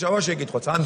შავა შეკითხოთ ან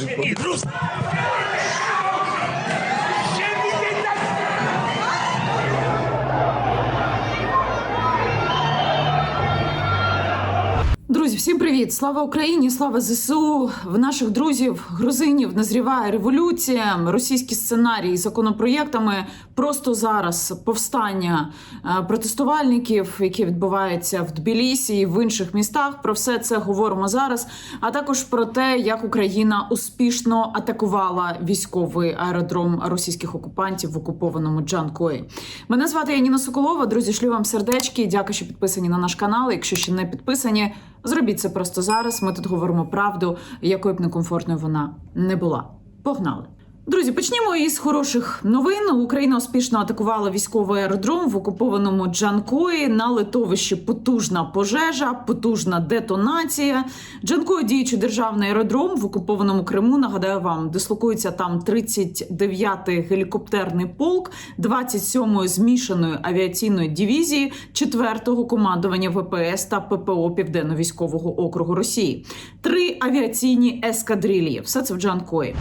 Друзі, всім привіт! Слава Україні! Слава ЗСУ! В наших друзів грузинів назріває революція. Російські сценарії з законопроєктами просто зараз повстання е, протестувальників, які відбуваються в Тбілісі і в інших містах. Про все це говоримо зараз. А також про те, як Україна успішно атакувала військовий аеродром російських окупантів в окупованому Джанкої. Мене звати Яніна Соколова. Друзі, шлю вам сердечки. Дякую, що підписані на наш канал. Якщо ще не підписані, зробіть це просто зараз. Ми тут говоримо правду, якою б некомфортною вона не була. Погнали! Друзі, почнімо із хороших новин. Україна успішно атакувала військовий аеродром в окупованому Джанкої. На литовищі потужна пожежа, потужна детонація. Джанкої діючий державний аеродром в окупованому Криму. Нагадаю вам, дислокується там 39-й гелікоптерний полк 27-ї змішаної авіаційної дивізії 4-го командування ВПС та ППО Південно-військового округу Росії. Три авіаційні ескадрилії. Все це в Джанкої.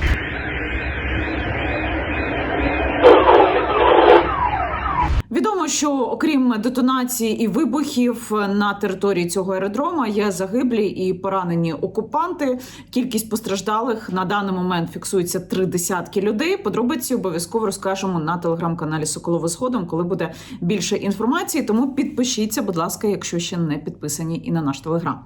Що окрім детонації і вибухів на території цього аеродрома є загиблі і поранені окупанти. Кількість постраждалих на даний момент фіксується три десятки людей. Подробиці обов'язково розкажемо на телеграм-каналі Соколово згодом, коли буде більше інформації. Тому підпишіться, будь ласка, якщо ще не підписані, і на наш телеграм.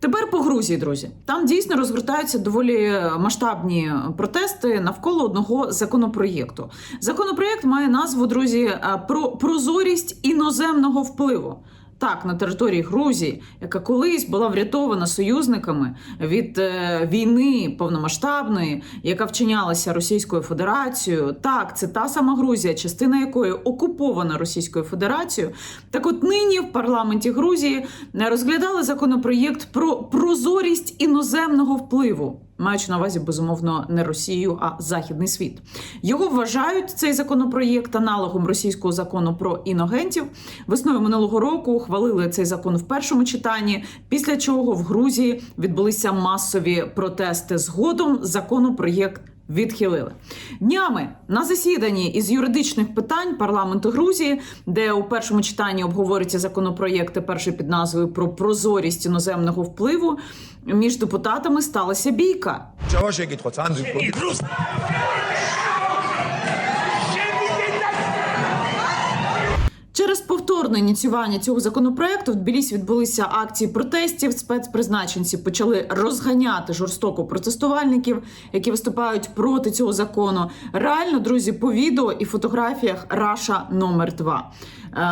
Тепер по Грузії, друзі, там дійсно розгортаються доволі масштабні протести навколо одного законопроєкту. Законопроєкт має назву друзі е, про прозорість іноземного впливу. Так, на території Грузії, яка колись була врятована союзниками від е, війни повномасштабної, яка вчинялася Російською Федерацією. Так, це та сама Грузія, частина якої окупована Російською Федерацією. Так, от нині в парламенті Грузії е, розглядали законопроєкт про прозорість іноземного впливу. Маючи на увазі безумовно не Росію, а західний світ. Його вважають цей законопроєкт аналогом російського закону про іногентів. Весною минулого року ухвалили цей закон в першому читанні. Після чого в Грузії відбулися масові протести. Згодом законопроєкт Відхилили днями на засіданні із юридичних питань парламенту Грузії, де у першому читанні обговорюються законопроєкти, перший під назвою про прозорість іноземного впливу. Між депутатами сталася бійка. Через повторне ініціювання цього законопроекту в Тбілісі відбулися акції протестів. Спецпризначенці почали розганяти жорстоко протестувальників, які виступають проти цього закону. Реально, друзі, по відео і фотографіях Раша номер 2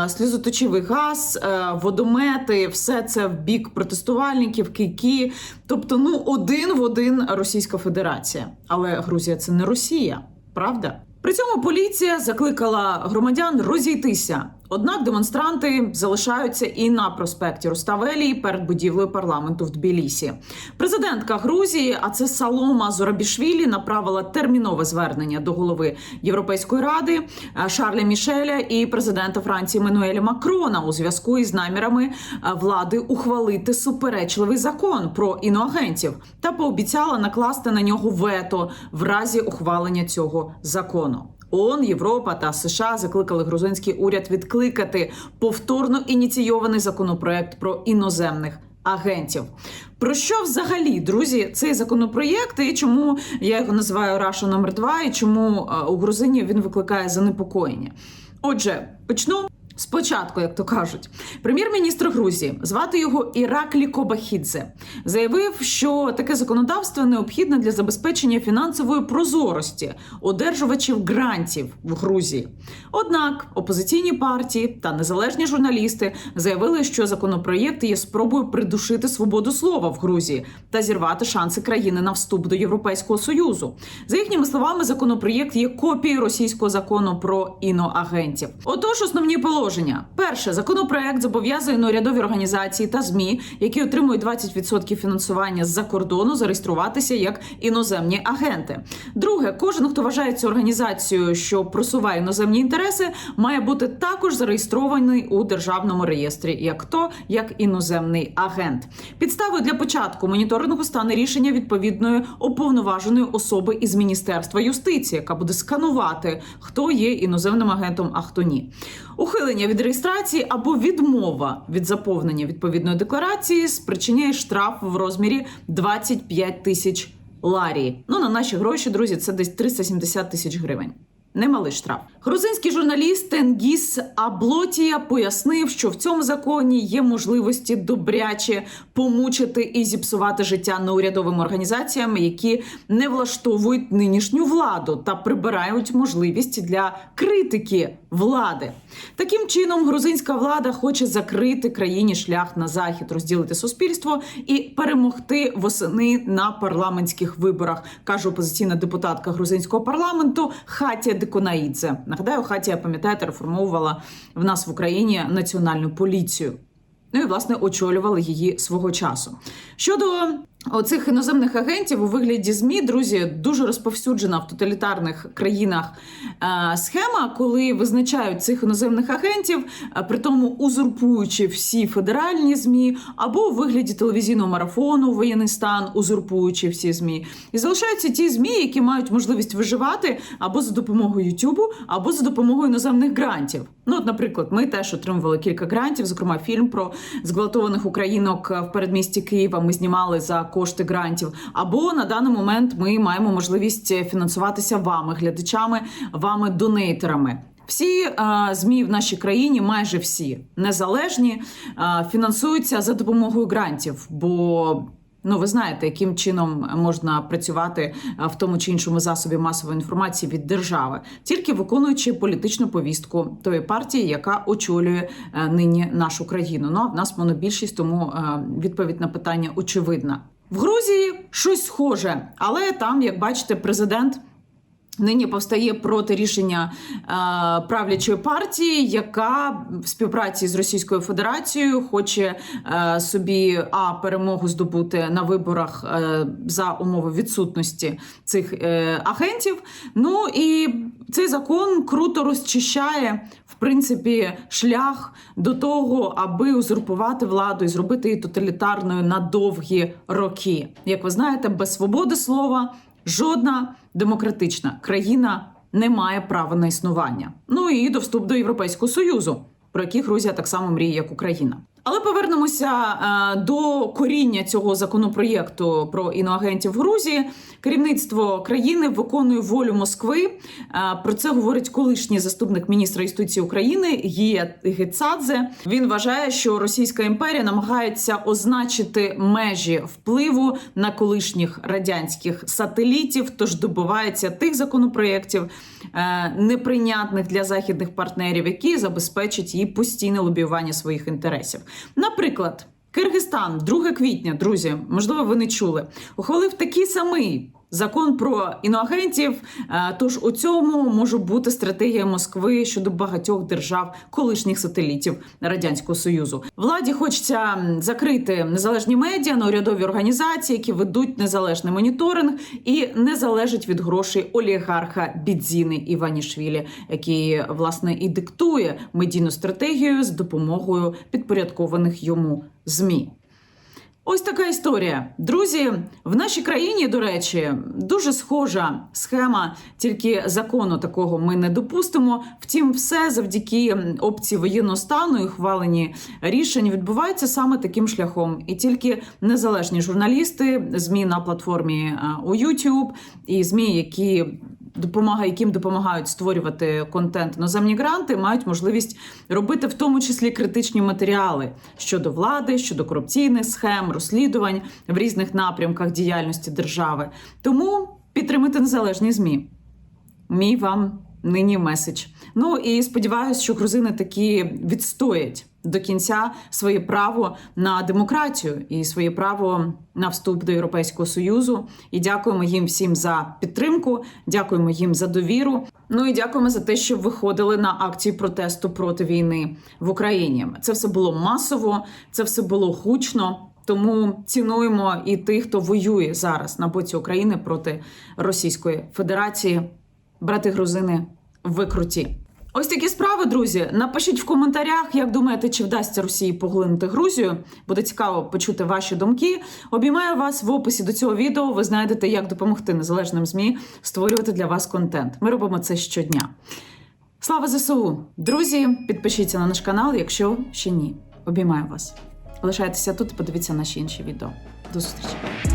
Сльозоточивий газ, е, водомети, все це в бік протестувальників, кийки. Тобто, ну один в один Російська Федерація. Але Грузія це не Росія, правда? При цьому поліція закликала громадян розійтися. Однак демонстранти залишаються і на проспекті Руставелії перед будівлею парламенту в Тбілісі. Президентка Грузії, а це Салома Зорабішвілі, направила термінове звернення до голови Європейської ради е, Шарля Мішеля і президента Франції Мануеля Макрона у зв'язку із намірами е, влади ухвалити суперечливий закон про іноагентів та пообіцяла накласти на нього вето в разі ухвалення цього закону. ООН, Європа та США закликали грузинський уряд відкликати повторно ініційований законопроект про іноземних агентів. Про що взагалі, друзі, цей законопроєкт і чому я його називаю Раша номер 2 і чому е, у Грузині він викликає занепокоєння? Отже, почну. Спочатку, як то кажуть, прем'єр-міністр Грузії звати його Іраклі Кобахідзе заявив, що таке законодавство необхідне для забезпечення фінансової прозорості одержувачів грантів в Грузії. Однак опозиційні партії та незалежні журналісти заявили, що законопроєкт є спробою придушити свободу слова в Грузії та зірвати шанси країни на вступ до Європейського союзу. За їхніми словами, законопроєкт є копією російського закону про іноагентів. Отож, основні положення положення. Перше, законопроект зобов'язує неурядові організації та змі, які отримують 20% фінансування з-за кордону, зареєструватися як іноземні агенти. Друге, кожен, хто вважає цю організацію, що просуває іноземні інтереси, має бути також зареєстрований у державному реєстрі, як то як іноземний агент. Підставою для початку моніторингу стане рішення відповідної уповноваженої особи із міністерства юстиції, яка буде сканувати, хто є іноземним агентом, а хто ні. Ухилення від реєстрації або відмова від заповнення відповідної декларації спричиняє штраф в розмірі 25 тисяч ларі. Ну на наші гроші, друзі, це десь 370 тисяч гривень. Немалий штраф. Грузинський журналіст Тенгіс Аблотія пояснив, що в цьому законі є можливості добряче помучити і зіпсувати життя неурядовим організаціям, які не влаштовують нинішню владу та прибирають можливість для критики влади. Таким чином, грузинська влада хоче закрити країні шлях на захід, розділити суспільство і перемогти восени на парламентських виборах, каже опозиційна депутатка грузинського парламенту Хатія Деконаїдзе. Нагадаю, Хатія, пам'ятаєте, реформовувала в нас в Україні національну поліцію. Ну і власне очолювали її свого часу. Щодо оцих іноземних агентів у вигляді змі, друзі, дуже розповсюджена в тоталітарних країнах е, схема, коли визначають цих іноземних агентів, е, при тому узурпуючи всі федеральні змі, або у вигляді телевізійного марафону воєнний стан, узурпуючи всі змі, і залишаються ті змі, які мають можливість виживати або за допомогою Ютубу, або за допомогою іноземних грантів. Ну, от, наприклад, ми теж отримували кілька грантів, зокрема фільм про зґвалтованих українок в передмісті Києва. Ми знімали за кошти грантів. Або на даний момент ми маємо можливість фінансуватися вами, глядачами, вами, донейтерами. Всі е, змі в нашій країні, майже всі незалежні, е, фінансуються за допомогою грантів. Бо ну ви знаєте, яким чином можна працювати е, в тому чи іншому засобі масової інформації від держави, тільки виконуючи політичну повістку тої партії, яка очолює нині нашу країну. Ну а в нас монобільшість, тому відповідь на питання очевидна. В Грузії щось схоже, але там, як бачите, президент. Нині повстає проти рішення е, правлячої партії, яка в співпраці з Російською Федерацією хоче е, собі а перемогу здобути на виборах е, за умови відсутності цих е, агентів. Ну і цей закон круто розчищає в принципі шлях до того, аби узурпувати владу і зробити її тоталітарною на довгі роки. Як ви знаєте, без свободи слова жодна демократична країна не має права на існування. Ну і до вступ до Європейського союзу, про який Грузія так само мріє, як Україна. Але повернемося е, до коріння цього законопроєкту про іноагентів в Грузії. Керівництво країни виконує волю Москви. Е, про це говорить колишній заступник міністра юстиції України Гія Гецадзе. Він вважає, що Російська імперія намагається означити межі впливу на колишніх радянських сателітів, тож добивається тих законопроєктів, е, неприйнятних для західних партнерів, які забезпечать її постійне лобіювання своїх інтересів. Наприклад, Киргизстан, 2 квітня, друзі, можливо, ви не чули, ухвалив такий самий. Закон про іноагентів, Е, тож у цьому може бути стратегія Москви щодо багатьох держав колишніх сателітів радянського союзу. Владі хочеться закрити незалежні медіа, неурядові організації, які ведуть незалежний моніторинг і не залежать від грошей олігарха Бідзіни Іванішвілі, який власне і диктує медійну стратегію з допомогою підпорядкованих йому змі. Ось така історія. Друзі, в нашій країні, до речі, дуже схожа схема, тільки закону такого ми не допустимо. Втім, все завдяки опції воєнного стану і ухвалені рішень відбувається саме таким шляхом. І тільки незалежні журналісти, змі на платформі е, у YouTube і змі, які допомагає, яким допомагають створювати контент іноземні гранти, мають можливість робити в тому числі критичні матеріали щодо влади, щодо корупційних схем, розслідувань в різних напрямках діяльності держави. Тому підтримуйте незалежні змі. Мій вам нині меседж. Ну і сподіваюся, що грузини таки відстоять до кінця своє право на демократію і своє право на вступ до Європейського союзу. І дякуємо їм всім за підтримку. Дякуємо їм за довіру. Ну і дякуємо за те, що виходили на акції протесту проти війни в Україні. Це все було масово, це все було гучно. Тому цінуємо і тих, хто воює зараз на боці України проти Російської Федерації. Брати грузини, ви круті. Ось такі справи, друзі. Напишіть в коментарях, як думаєте, чи вдасться Росії поглинути Грузію. Буде цікаво почути ваші думки. Обіймаю вас в описі до цього відео. Ви знайдете, як допомогти незалежним змі створювати для вас контент. Ми робимо це щодня. Слава ЗСУ! Друзі, підпишіться на наш канал, якщо ще ні. Обіймаю вас. Лишайтеся тут, подивіться наші інші відео. До зустрічі!